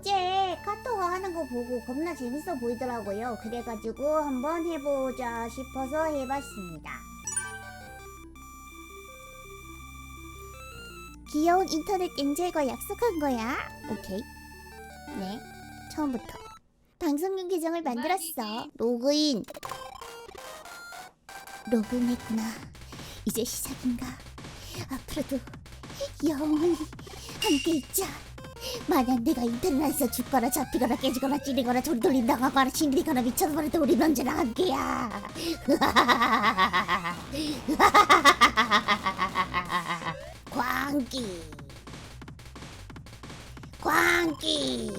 어제 카톡 하는 거 보고 겁나 재밌어 보이더라고요. 그래가지고 한번 해보자 싶어서 해봤습니다. 귀여운 인터넷 엔젤과 약속한 거야. 오케이. 네. 처음부터. 방송용 계정을 만들었어. 로그인. 로그인했구나. 이제 시작인가? 앞으로도 영원히 함께 있자. 만약 내가 인터넷에서 죽거나 잡히거나 깨지거나 찌리거나 소리 돌림 당하거나 징그리거나 미쳐버려도 우린 언제나 함께야. 광기. 광기.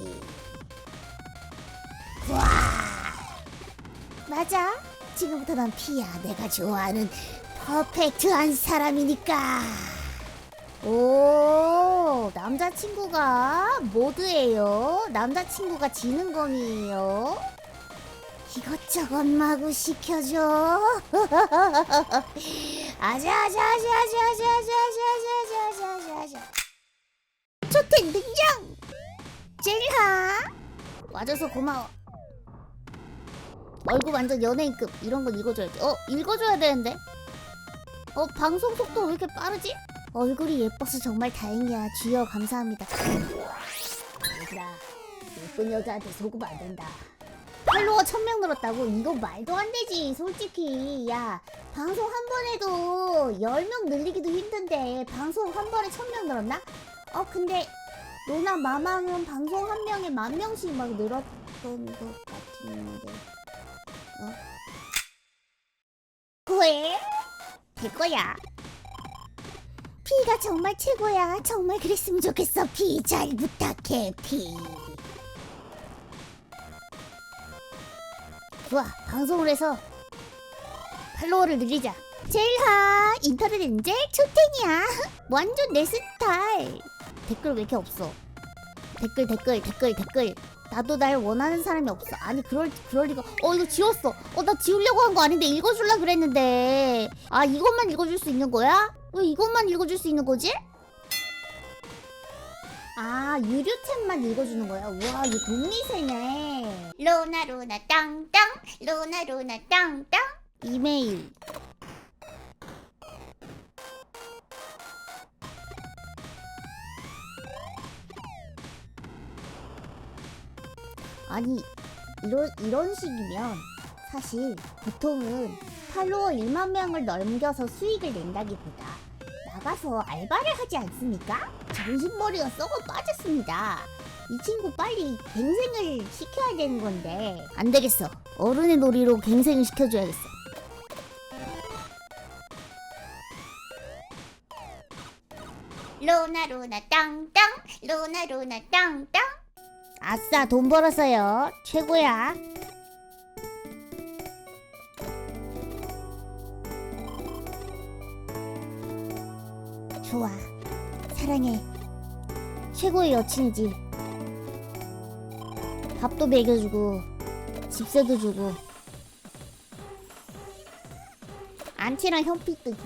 와. 맞아. 지금부터 넌 피야. 내가 좋아하는 퍼펙트한 사람이니까. 오, 남자친구가 모드예요. 남자친구가 지는 검이에요. 이것저것 마구 시켜줘. 아자아자아자아자아자아자아자아자아자아자아자. 초텐 등장. 젤하. 와줘서 고마워. 얼굴 완전 연예인급 이런 건 읽어줘야지. 어, 읽어줘야 되는데. 어, 방송 속도 왜 이렇게 빠르지? 얼굴이 예뻐서 정말 다행이야. 주여 감사합니다. 얘들아, 예쁜 여자한테 속으면 안 된다. 팔로워 1000명 늘었다고? 이거 말도 안 되지, 솔직히. 야, 방송 한 번 해도 10명 늘리기도 힘든데, 방송 한 번에 1000명 늘었나? 어, 근데, 로나 마망은 방송 한 명에 만 명씩 막 늘었던 것 같은데. 어? 왜? 될 거야. 피가 정말 최고야. 정말 그랬으면 좋겠어. 피 잘 부탁해. 피. 좋아. 방송을 해서 팔로워를 늘리자. 제일하 인터넷 엔젤 초탱이야. 완전 내 스타일. 댓글 왜 이렇게 없어? 댓글 댓글 댓글 댓글. 나도 날 원하는 사람이 없어. 아니 그럴 그럴 리가. 어 이거 지웠어. 어 나 지우려고 한 거 아닌데 읽어줄라 그랬는데. 아 이것만 읽어줄 수 있는 거야? 왜 이것만 읽어줄 수 있는 거지? 아 유료 챗만 읽어주는 거야. 우와 이거 돈미세네. 로나 로나 땅땅 로나 로나 땅땅 이메일. 아니 이런 이런 식이면 사실 보통은 팔로워 1만 명을 넘겨서 수익을 낸다기보다 나가서 알바를 하지 않습니까? 정신머리가 썩어 빠졌습니다. 이 친구 빨리 갱생을 시켜야 되는 건데 안 되겠어. 어른의 놀이로 갱생을 시켜줘야겠어. 로나 로나 땅땅 로나 로나 땅땅 아싸 돈 벌었어요. 최고야. 좋아. 사랑해. 최고의 여친이지. 밥도 먹여주고 집세도 주고. 안티랑 현피 뜨기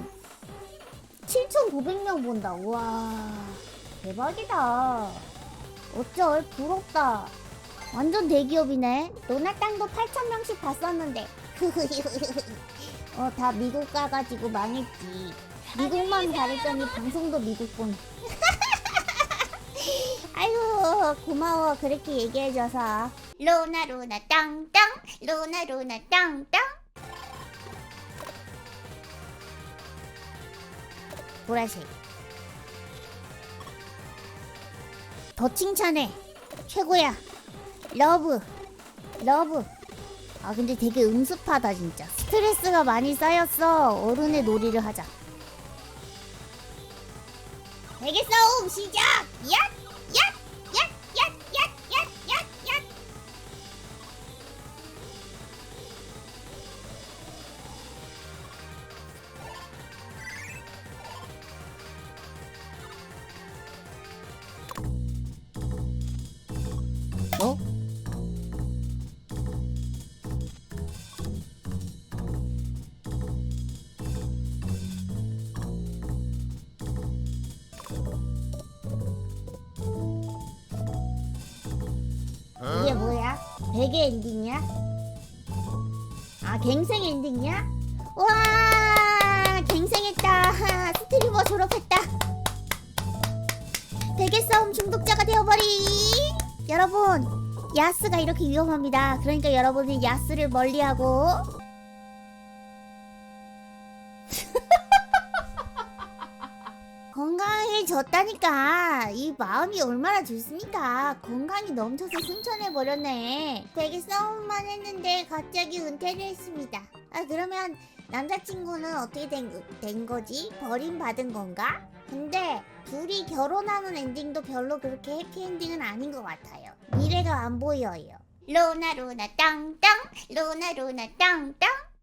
7,900명 본다. 우와 대박이다 어쩔 부럽다. 완전 대기업이네. 로나 땅도 8,000명씩 봤었는데. 어다 미국 가가지고 망했지. 미국만 가랬더니 방송도 미국군 아유 고마워. 그렇게 얘기해줘서. 로나 로나 땅땅. 로나 로나 땅땅. 보라색 더 칭찬해. 최고야. 러브. 러브. 아 근데 되게 음습하다 진짜. 스트레스가 많이 쌓였어. 어른의 놀이를 하자. 대게 싸움! 시작! 야! 어? 이게 뭐야? 베개 엔딩이야? 아 갱생 엔딩이야? 와! 여러분 야스가 이렇게 위험합니다. 그러니까 여러분은 야스를 멀리하고. 건강해졌다니까. 이 마음이 얼마나 좋습니까? 건강이 넘쳐서 승천해 버렸네. 되게 싸움만 했는데 갑자기 은퇴를 했습니다. 아 그러면 남자친구는 어떻게 된, 거- 된 거지? 버림받은 건가? 근데 둘이 결혼하는 엔딩도 별로 그렇게 해피엔딩은 아닌 것 같아요 미래가 안 보여요. 로나 로나 땅땅 로나 로나 땅땅